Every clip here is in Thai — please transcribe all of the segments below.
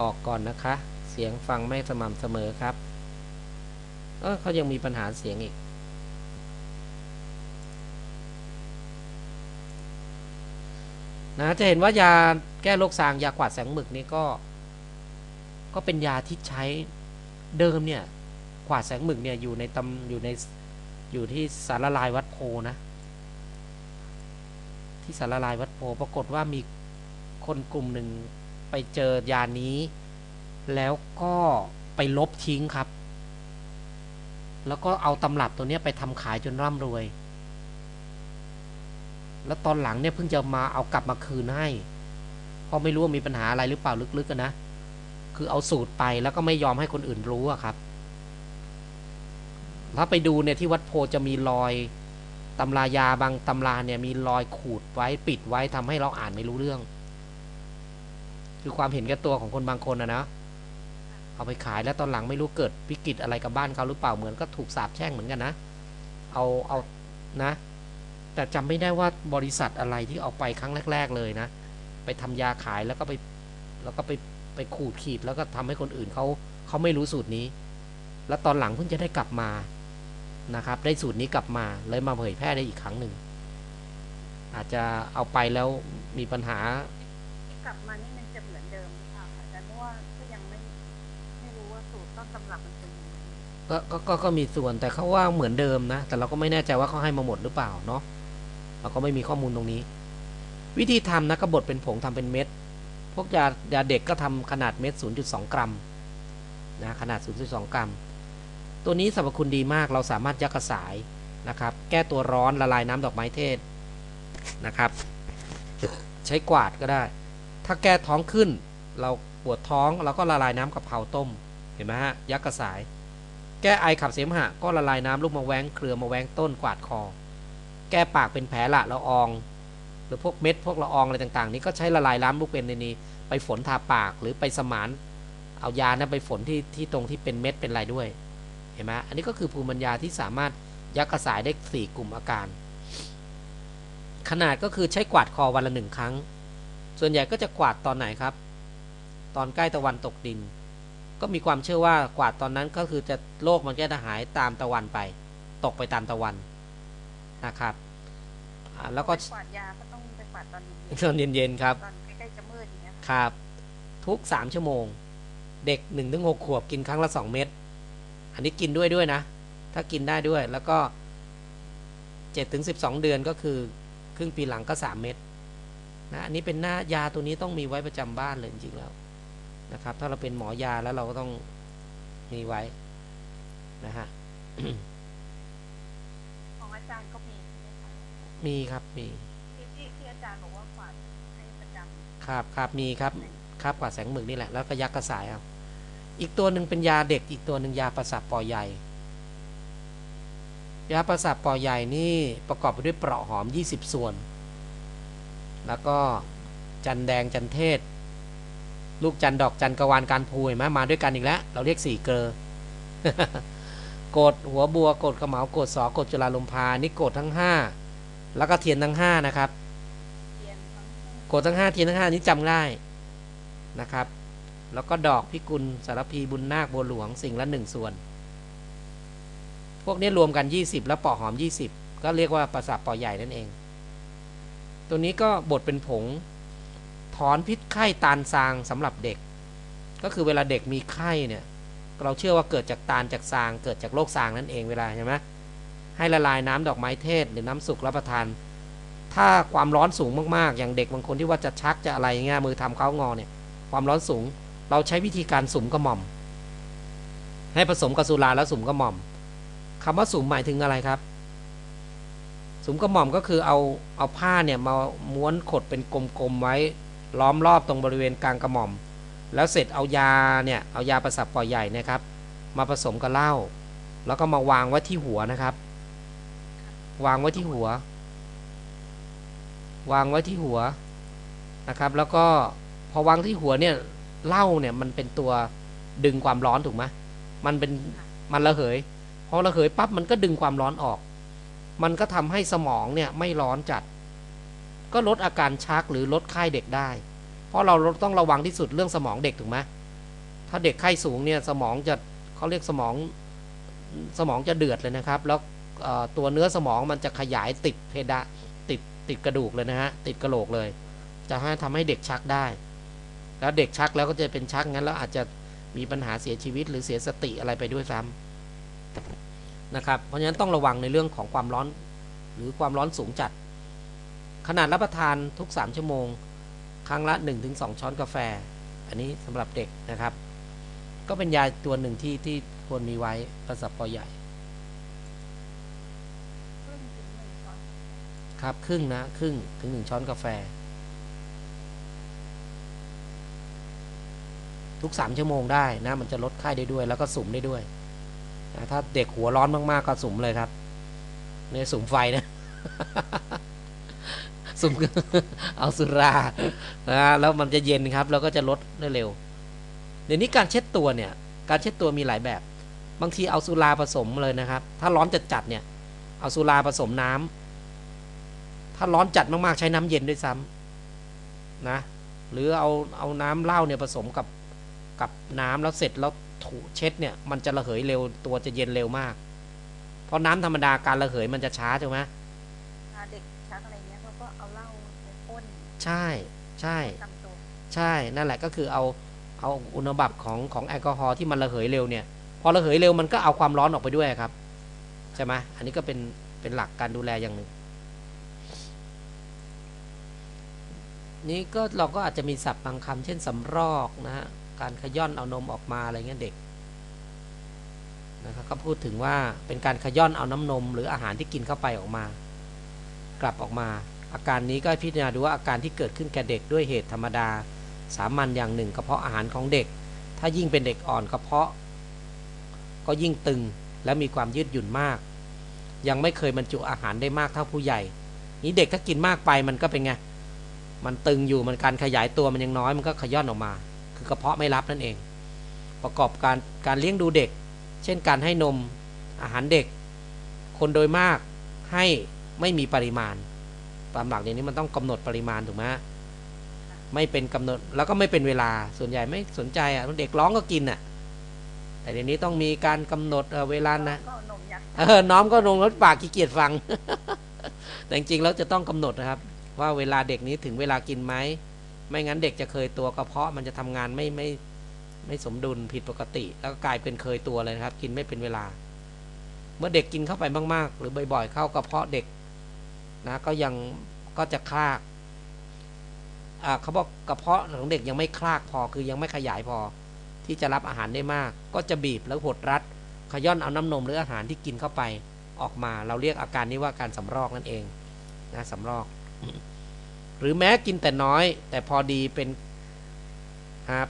ออกก่อนนะคะ เสียงฟังไม่สม่ำเสมอครับเออเขายังมีปัญหาเสียงอีก นะจะเห็นว่ายาแก้โรคซางยากวาดแสงหมึกนี่ก็ ก็เป็นยาที่ใช้เดิมเนี่ยกวาดแสงหมึกเนี่ยอยู่ในตำอยู่ในอยู่ที่สารละลายวัดโพนะ ที่สารละลายวัดโพปรากฏว่ามีคนกลุ่มหนึ่ง ไปเจอยานี้ แล้วก็ไปลบทิ้งครับ แล้วก็เอาตำรับตัวนี้ไปทำขายจนร่ำรวย แล้วตอนหลังเนี่ยเพิ่งจะมาเอากลับมาคืนให้เพราะไม่รู้ว่ามีปัญหาอะไรหรือเปล่าลึกๆกันนะ คือเอาสูตรไปแล้วก็ไม่ยอมให้คนอื่นรู้อะครับ ถ้าไปดูเนี่ยที่วัดโพจะมีรอยตำรายาบางตำราเนี่ยมีรอยขูดไว้ปิดไว้ทำให้เราอ่านไม่รู้เรื่อง คือความเห็นแก่ตัวของคนบางคนนะนะเอาไปขายแล้วตอนหลังไม่รู้เกิดวิกฤตอะไรกับบ้านเขาหรือเปล่าเหมือนก็ถูกสาปแช่งเหมือนกันนะ เอาเอานะ แต่จำไม่ได้ว่าบริษัทอะไรที่เอาไปครั้งแรก ๆ เลยนะ ไปทำยาขายแล้วก็ไปแล้วก็ไปไปขูดขีดแล้วก็ทำให้คนอื่นเขาเขาไม่รู้สูตรนี้ แล้วตอนหลังเพิ่งจะได้กลับมานะครับ ได้สูตรนี้กลับมาเลยมาเผยแพร่ได้อีกครั้งหนึ่งอาจจะเอาไปแล้วมีปัญหาที่กลับมานี่มัน จะเหมือนเดิมหรือเปล่าคะอาจารย์เพราะว่าก็ยังไม่ไม่รู้ว่าสูตรต้นตำรับมันเป็นยังไงก็ก็ก็ก็มีส่วนแต่เขาว่าเหมือนเดิมนะ แต่เราก็ไม่แน่ใจว่าเขาให้มาหมดหรือเปล่าเนาะเราก็ไม่มีข้อมูลตรงนี้ วิธีทำนะก็บดเป็นผงทำเป็นเม็ด พวกยายาเด็กก็ทำขนาดเม็ด 0.2 กรัมนะขนาด 0.2 กรัม ตัวนี้สรรพคุณดีมากเราสามารถยักกระสายนะครับ แก้ตัวร้อนละลายน้ำดอกไม้เทศนะครับ ใช้กวาดก็ได้ ถ้าแก้ท้องขึ้น เราปวดท้องเราก็ละลายน้ำกะเพราต้ม เห็นไหมฮะ ยักกระสาย แก้ไอขับเสมหะ ก็ละลายน้ำลูกมะแว้งเครือมะแว้งต้นกวาดคอ แก้ปากเป็นแผลละละออง หรือพวกเม็ดพวกละอองอะไรต่าง ๆ นี้ก็ใช้ละลายน้ำลูกเป็นในนี้ ไปฝนทาปากหรือไปสมาน เอายานะไปฝนที่ที่ตรงที่เป็นเม็ดเป็นอะไรด้วย เห็นไหมอันนี้ก็คือภูมิปัญญาที่สามารถยักกระสายได้สี่กลุ่มอาการ ขนาดก็คือใช้กวาดคอวันละหนึ่งครั้ง ส่วนใหญ่ก็จะกวาดตอนไหนครับ ตอนใกล้ตะวันตกดิน ก็มีความเชื่อว่ากวาดตอนนั้นก็คือจะโลกมันก็จะหายตามตะวันไป ตกไปตามตะวันนะครับอ่าแล้วก็ไปกวาดยาก็ต้องไปกวาดตอนเย็นตอนเย็นๆครับๆตอนใกล้ๆจะมืดอย่างเงี้ยค่ะครับ ทุก3ชั่วโมง เด็ก1นถึงหขวบกินครั้งละ2เม็ดอันนี้กินด้วยด้วยนะ ถ้ากินได้ด้วยแล้วก็7ถึง12เดือนก็คือ ครึ่งปีหลังก็3เม็ด นะอันนี้เป็นหน้ายาตัวนี้ต้องมีไว้ประจำบ้านเลยจริงๆแล้วนะครับ ถ้าเราเป็นหมอยาแล้วเราก็ต้องมีไว้นะฮะของอาจารย์ก็มีใช่ไหมคะมีครับมีที่ที่ที่อาจารย์บอกว่ากวาดให้ประจำครับครับมีครับครับกว่าดแสงหมึกนี่แหละแล้วก็ยักกระสายเอาอีกตัวหนึ่งเป็นยาเด็ก อีกตัวหนึ่งยาประสาทปอใหญ่ ยาประสาทปอใหญ่นี่ประกอบไปด้วยเปราะหอม 20 ส่วน แล้วก็จันแดงจันเทศ ลูกจันดอกจันกระวานการพูเห็นไหมมาด้วยกันอีกแล้ว เราเรียกสี่เกลอโกดหัวบัวโกดขมเหลาโกดสอโกดจุฬาลมพานี่โกดทั้งห้าแล้วก็เทียนทั้งห้านะครับโกดทั้งห้าเทียนทั้งห้านี้จำง่ายนะครับ แล้วก็ดอกพิกุลสารพีบุญนาคบัวหลวงสิ่งละหนึ่งส่วน พวกนี้รวมกัน 20 แล้วปอหอม 20 ก็เรียกว่าประสาทปอใหญ่นั่นเอง ตัวนี้ก็บดเป็นผง ถอนพิษไข้ตาลซางสำหรับเด็ก ก็คือเวลาเด็กมีไข้เนี่ยเราเชื่อว่าเกิดจากตาลจากซาง เกิดจากโรคซางนั่นเองเวลาใช่ไหมให้ละลายน้ำดอกไม้เทศหรือน้ำสุกรับประทาน ถ้าความร้อนสูงมากๆ อย่างเด็กบางคนที่ว่าจะชักจะอะไรเงี้ยมือทำเขางอเนี่ยความร้อนสูง เราใช้วิธีการสุมกระหม่อม ให้ผสมกับสุราแล้วสุมกระหม่อมคำว่าสุมหมายถึงอะไรครับ สุมกระหม่อมก็คือเอาเอาผ้าเนี่ยมาม้วนขดเป็นกลมๆไว้ล้อมรอบตรงบริเวณกลางกระหม่อม แล้วเสร็จเอายาเนี่ยเอายาประสับปล่อยใหญ่นะครับ มาผสมกับเหล้าแล้วก็มาวางไว้ที่หัวนะครับ วางไว้ที่หัว วางไว้ที่หัวนะครับ แล้วก็พอวางที่หัวเนี่ยเหล้าเนี่ยมันเป็นตัวดึงความร้อนถูกไหมมันเป็นมันระเหยพอระเหยปั๊บมันก็ดึงความร้อนออก มันก็ทำให้สมองเนี่ยไม่ร้อนจัด ก็ลดอาการชักหรือลดไข้เด็กได้ เพราะเราต้องระวังที่สุดเรื่องสมองเด็กถูกไหมถ้าเด็กไข้สูงเนี่ยสมองจะเขาเรียกสมองสมองจะเดือดเลยนะครับ แล้วตัวเนื้อสมองมันจะขยายติดเพดานติดติดกระดูกเลยนะฮะติดกระโหลกเลย จะให้ทำให้เด็กชักได้ แล้วเด็กชักแล้วก็จะเป็นชักงั้นแล้วอาจจะมีปัญหาเสียชีวิตหรือเสียสติอะไรไปด้วยซ้ำ นะครับเพราะฉะนั้นต้องระวังในเรื่องของความร้อนหรือความร้อนสูงจัด ขนาดรับประทานทุก 3 ชั่วโมง ครั้งละ 1-2 ช้อนกาแฟ อันนี้สำหรับเด็กนะครับ ก็เป็นยาตัวหนึ่งที่ที่ควรมีไว้ประสับปอใหญ่ครับครึ่งนะครึ่งถึง 1 ช้อนกาแฟ ทุก 3 ชั่วโมงได้นะ มันจะลดไข้ได้ด้วย แล้วก็สุ่มได้ด้วย ถ้าเด็กหัวร้อนมากๆก็สุ่มเลยครับเนี่ยสุ่มไฟนะสุ่มเอาสุรานะแล้วมันจะเย็นครับ แล้วก็จะลดได้เร็ว เดี๋ยวนี้การเช็ดตัวเนี่ย การเช็ดตัวมีหลายแบบ บางทีเอาสุราผสมเลยนะครับ ถ้าร้อนจัดจัดๆเนี่ย เอาสุราผสมน้ำถ้าร้อนจัดมากๆใช้น้ำเย็นด้วยซ้ำนะ หรือเอาเอาน้ำเหล้าเนี่ยผสมกับกับน้ำแล้วเสร็จแล้ว ถูเช็ดเนี่ยมันจะระเหยเร็วตัวจะเย็นเร็วมาก เพราะน้ำธรรมดาการระเหยมันจะช้าใช่ไหมอ่าเด็กชักอะไรเงี้ยเขาก็เอาเหล้าไปพ่นใช่ใช่ตามตัวใช่นั่นแหละก็คือเอาเอาอุณหบับของของแอลกอฮอล์ที่มันระเหยเร็วเนี่ย พอระเหยเร็วมันก็เอาความร้อนออกไปด้วยครับใช่ไหมอันนี้ก็เป็นเป็นหลักการดูแลอย่างหนึ่งนี่ก็เราก็อาจจะมีศัพท์บางคำเช่นสำรอกนะฮะ การขย่อนเอานมออกมาอะไรเงี้ยเด็กนะครับก็พูดถึงว่าเป็นการขย่อนเอาน้ำนม หรืออาหารที่กินเข้าไปออกมา กลับออกมา อาการนี้ก็พิจารณาดูว่าอาการที่เกิดขึ้นแก่เด็กด้วยเหตุธรรมดา สามัญอย่างหนึ่งกระเพาะอาหารของเด็ก ถ้ายิ่งเป็นเด็กอ่อนกระเพาะ ก็ยิ่งตึงและมีความยืดหยุ่นมาก ยังไม่เคยบรรจุอาหารได้มากเท่าผู้ใหญ่ นี้เด็กถ้ากินมากไปมันก็เป็นไงมันตึงอยู่มันการขยายตัวมันยังน้อยมันก็ขย่อนออกมา คือกระเพาะไม่รับนั่นเอง ประกอบการการเลี้ยงดูเด็ก เช่นการให้นมอาหารเด็ก คนโดยมากให้ไม่มีปริมาณตามหลักอย่างนี้มันต้องกำหนดปริมาณถูกไหมไม่เป็นกำหนดแล้วก็ไม่เป็นเวลาส่วนใหญ่ไม่สนใจอะเด็กร้องก็กินอะ แต่เดี๋ยวนี้ต้องมีการกำหนดเเวลานะเออน้อมก็ลงรถปากขี้เกียจฟัง แต่จริงๆแล้วจะต้องกำหนดนะครับ ว่าเวลาเด็กนี้ถึงเวลากินไหม ไม่งั้นเด็กจะเคยตัวกระเพาะมันจะทำงานไม่ไม่ไม่สมดุลผิดปกติ แล้วก็กลายเป็นเคยตัวเลยนะครับ กินไม่เป็นเวลา เมื่อเด็กกินเข้าไปมากๆ หรือบ่อยๆ เข้ากระเพาะเด็กนะก็ยังก็จะคลากอ่าเขาบอกกระเพาะของเด็กยังไม่คลากพอคือยังไม่ขยายพอ ที่จะรับอาหารได้มาก ก็จะบีบแล้วหดรัด ขย่อนเอาน้ำนมหรืออาหารที่กินเข้าไปออกมา เราเรียกอาการนี้ว่าการสำรอกนั่นเองนะสำรอก หรือแม้กินแต่น้อย แต่พอดีเป็น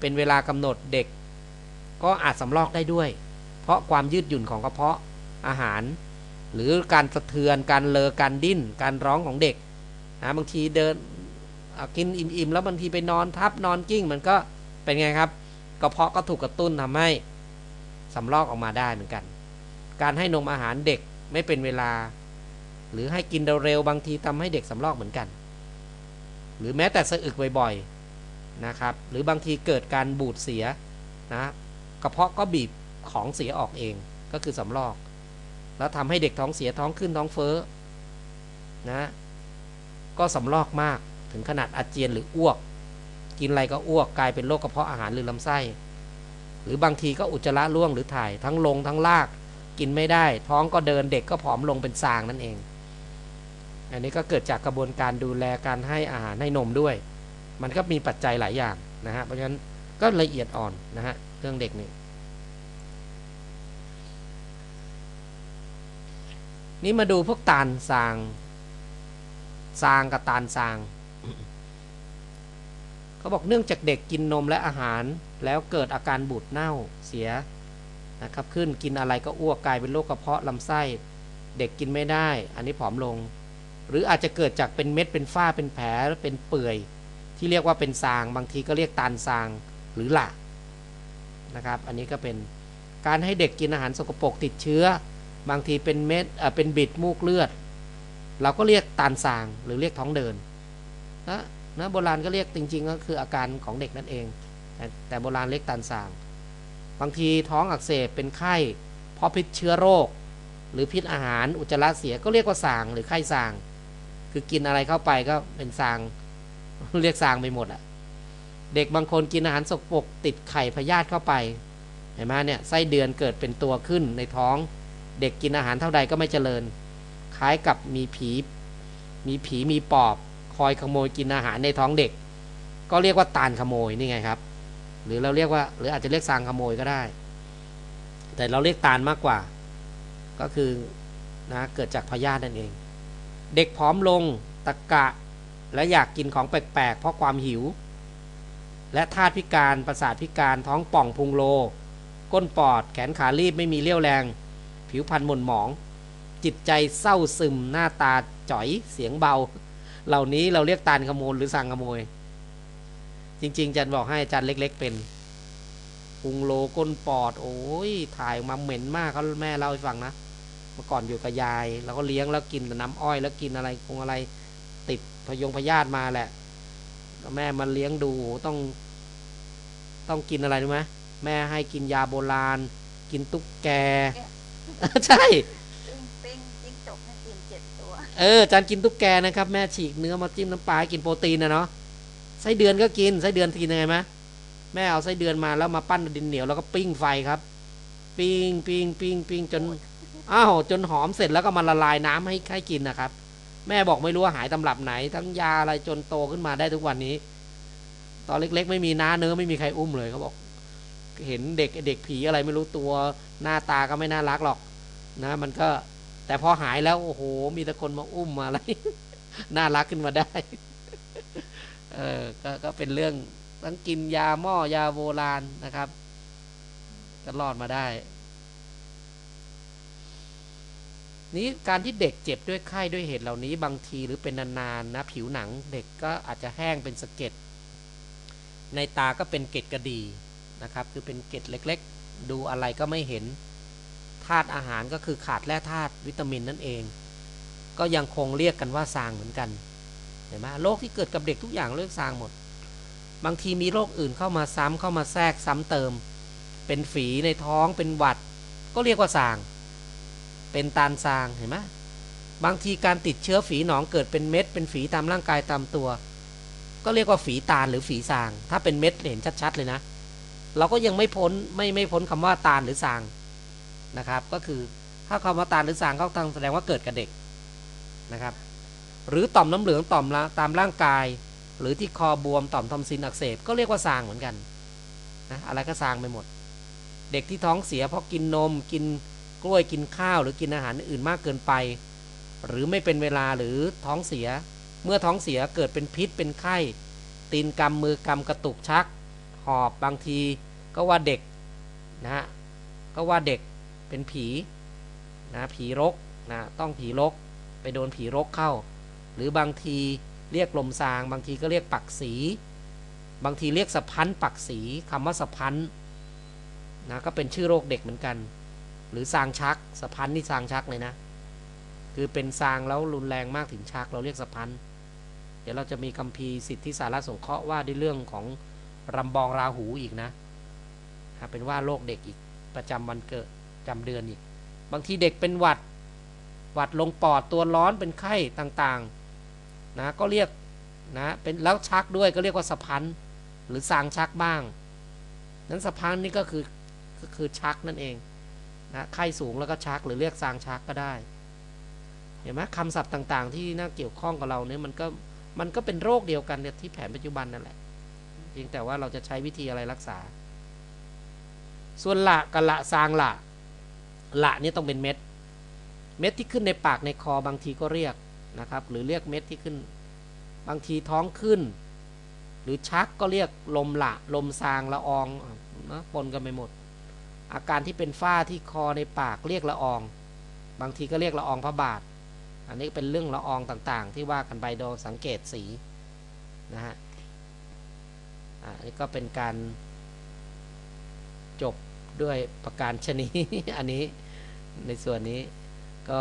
เป็นเวลากำหนดเด็ก ก็อาจสำรอกได้ด้วย เพราะความยืดหยุ่นของกระเพาะอาหาร หรือการสะเทือนการเลอการดิ้น การร้องของเด็กนะบางทีเดินกินอิ่มๆแล้วบางทีไปนอนทับนอนกิ้ง มันก็เป็นไงครับกระเพาะก็ถูกกระตุ้นทำให้สำลอกออกมาได้เหมือนกัน การให้นมอาหารเด็กไม่เป็นเวลา หรือให้กินเร็วๆบางทีทำให้เด็กสำลอกเหมือนกัน หรือแม้แต่สะอึกบ่อยๆนะครับ หรือบางทีเกิดการบูดเสียนะกระเพาะก็บีบของเสียออกเองก็คือสำลอก แล้วทำให้เด็กท้องเสียท้องขึ้นท้องเฟ้อนะก็สำลอกมากถึงขนาดอาเจียนหรืออ้วก กินอะไรก็อ้วกกลายเป็นโรคกระเพาะอาหารหรือลำไส้ หรือบางทีก็อุจจาระร่วงหรือถ่ายทั้งลงทั้งลาก กินไม่ได้ ท้องก็เดินเด็กก็ผอมลงเป็นซางนั่นเอง อันนี้ก็เกิดจากกระบวนการดูแลการให้อาหารให้นมด้วย มันก็มีปัจจัยหลายอย่างนะฮะเพราะฉะนั้นก็ละเอียดอ่อนนะฮะเรื่องเด็กนี่นี่มาดูพวกตาลซางซางกับตาลซางเขาบอกเนื่องจากเด็กกินนมและอาหาร แล้วเกิดอาการบูดเน่าเสียนะครับขึ้นกินอะไรก็อ้วกกลายเป็นโรคกระเพาะลำไส้ เด็กกินไม่ได้ อันนี้ผอมลง หรืออาจจะเกิดจากเป็นเม็ดเป็นฝ้าเป็นแผลเป็นเปื่อย ที่เรียกว่าเป็นซาง บางทีก็เรียกตาลซางหรือหละนะครับ อันนี้ก็เป็นการให้เด็กกินอาหารสกปรกติดเชื้อ บางทีเป็นเม็ดเอ่อเป็นบิดมูกเลือด เราก็เรียกตาลซางหรือเรียกท้องเดินนะนะโบราณก็เรียกจริงๆ ก็คืออาการของเด็กนั่นเอง แต่แตโบราณเรียกตาลสาง บางทีท้องอักเสบเป็นไข้เพราะพิษเชื้อโรค หรือพิษอาหารอุจจาระเสียก็เรียกว่าสางหรือไข้สาง คือกินอะไรเข้าไปก็เป็นสาง เรียกสางไปหมดอะเด็กบางคนกินอาหารสกปรกติดไข่พยาธิเข้าไปเห็นไหมเนี่ยไส้เดือนเกิดเป็นตัวขึ้นในท้อง เด็กกินอาหารเท่าใดก็ไม่เจริญ คล้ายกับมีผีมีผีมีปอบ คอยขโมยกินอาหารในท้องเด็ก ก็เรียกว่าตานขโมยนี่ไงครับ หรือเราเรียกว่า หรืออาจจะเรียกสางขโมยก็ได้ แต่เราเรียกตานมากกว่า ก็คือนะเกิดจากพยาธินั่นเอง เด็กผอมลงตะกะ และอยากกินของแปลกๆ เพราะความหิว และธาตุพิการประสาทพิการท้องป่องพุงโล ก้นปอดแขนขารีบไม่มีเรี่ยวแรง ผิวพรรณหม่นหมอง จิตใจเศร้าซึมหน้าตาจ๋อยเสียงเบา เหล่านี้เราเรียกตานขโมยหรือสั่งขโมย จริงๆจันบอกให้อาจารย์เล็ก ๆ เป็นพุงโลก้นปอด โอ้ยถ่ายมาเหม็นมากเขาแม่เล่าให้ฟังนะ เมื่อก่อนอยู่กับยายแล้วก็เลี้ยงแล้วกินแต่น้ำอ้อยแล้วกินอะไรคงอะไร ติดพยงพยาธิมาแหละแล้วแม่มันเลี้ยงดูต้อง ต้องกินอะไรรู้ไหมแม่ให้กินยาโบราณ กินตุ๊กแก ใช่ปิ้งปิ้งจิ้งจกให้กินเจ็ดตัวเอออาจารย์กินตุ๊กแกนะครับแม่ฉีกเนื้อมาจิ้มน้ำปลาให้กินโปรตีนนะเนาะไส้เดือนก็กินไส้เดือนกินยังไงไหมแม่เอาไส้เดือนมาแล้วมาปั้นดินเหนียวแล้วก็ปิ้งไฟครับ ปิ้งปิ้งปิ้งปิ้งจน อ้าวจนหอมเสร็จแล้วก็มาละลายน้ำให้ให้กินนะครับ แม่บอกไม่รู้ว่าหายตำรับไหน ทั้งยาอะไรจนโตขึ้นมาได้ทุกวันนี้ ตอนเล็ก ๆ ไม่มีน้าเนื้อไม่มีใครอุ้มเลยเขาบอก เห็นเด็กเด็กผีอะไรไม่รู้ตัวหน้าตาก็ไม่น่ารักหรอก นะ มันก็ แต่พอหายแล้วโอ้โห มีแต่คนมาอุ้มมาอะไรน่ารักขึ้นมาได้ เออก็ก็เป็นเรื่องต้องกินยาหม้อยาโบราณนะครับก็รอดมาได้ นี้การที่เด็กเจ็บด้วยไข้ด้วยเหตุเหล่านี้บางทีหรือเป็นนานๆนะผิวหนังเด็กก็อาจจะแห้งเป็นสะเก็ดในตาก็เป็นเกล็ดกระดีนะครับ คือเป็นเกล็ดเล็กๆ ดูอะไรก็ไม่เห็นธาตุอาหารก็คือขาดแร่ธาตุวิตามินนั่นเอง ก็ยังคงเรียกกันว่าซางเหมือนกันเห็นไหมโรคที่เกิดกับเด็กทุกอย่างเรียกซางหมด บางทีมีโรคอื่นเข้ามาซ้ำเข้ามาแทรกซ้ำเติม เป็นฝีในท้องเป็นหวัด ก็เรียกว่าซาง เป็นตาลซางเห็นไหมบางทีการติดเชื้อฝีหนองเกิดเป็นเม็ด เป็นฝีตามร่างกายตามตัว ก็เรียกว่าฝีตาลหรือฝีซาง ถ้าเป็นเม็ดเห็นชัดๆเลยนะ เราก็ยังไม่พ้นไม่ไม่พ้นคำว่าตาลหรือซางนะครับ ก็คือถ้าคำว่าตาลหรือซางก็ต้องแสดงว่าเกิดกับเด็กนะครับ หรือต่อมน้ำเหลืองต่อมละตามร่างกาย หรือที่คอบวมต่อมทอมซินอักเสบก็เรียกว่าซางเหมือนกันนะอะไรก็ซางไปหมด เด็กที่ท้องเสียเพราะกินนมกิน กล้วยกินข้าวหรือกินอาหารอื่นมากเกินไป หรือไม่เป็นเวลาหรือท้องเสีย เมื่อท้องเสียเกิดเป็นพิษเป็นไข้ ตีนกำมือกำกระตุกชัก หอบบางทีก็ว่าเด็กนะฮะก็ว่าเด็กเป็นผีนะผีรกนะต้องผีรกไปโดนผีรกเข้า หรือบางทีเรียกลมซาง บางทีก็เรียกปักสี บางทีเรียกสะพันปักสีคำว่าสะพันนะก็เป็นชื่อโรคเด็กเหมือนกัน หรือซางชักสะพันนี่ซางชักเลยนะ คือเป็นซางแล้วรุนแรงมากถึงชักเราเรียกสะพันเดี๋ยวเราจะมีคัมภีสิทธิสารสงเคราะห์ว่าด้วยเรื่องของรำบองราหูอีกนะเป็นว่าโรคเด็กอีกประจำวันเกิดจำเดือนอีก บางทีเด็กเป็นหวัดหวัดลงปอดตัวร้อนเป็นไข้ต่างๆนะก็เรียกนะเป็นแล้วชักด้วยก็เรียกว่าสะพันหรือสางชักบ้าง นั้นสะพันนี่ก็คือก็คือชักนั่นเอง นะไข้สูงแล้วก็ชักหรือเรียกสางชักก็ได้ เห็นไหมคำศัพท์ต่างๆ ที่น่าเกี่ยวข้องกับเราเนี่ยมันก็มันก็เป็นโรคเดียวกันเนี่ยที่แผนปัจจุบันนั่นแหละเพียงแต่ว่าเราจะใช้วิธีอะไรรักษา ส่วนละกับละซางละละนี่ต้องเป็นเม็ด เม็ดที่ขึ้นในปากในคอบางทีก็เรียกนะครับ หรือเรียกเม็ดที่ขึ้น บางทีท้องขึ้น หรือชักก็เรียกลมละลมซางละอองนะปนกันไปหมด อาการที่เป็นฝ้าที่คอในปากเรียกละออง บางทีก็เรียกละอองพระบาท อันนี้เป็นเรื่องละอองต่างๆ ที่ว่ากันไปโดยสังเกตสีนะฮะอันนี้ก็เป็นการจบด้วยประการชนีอันนี้ในส่วนนี้ก็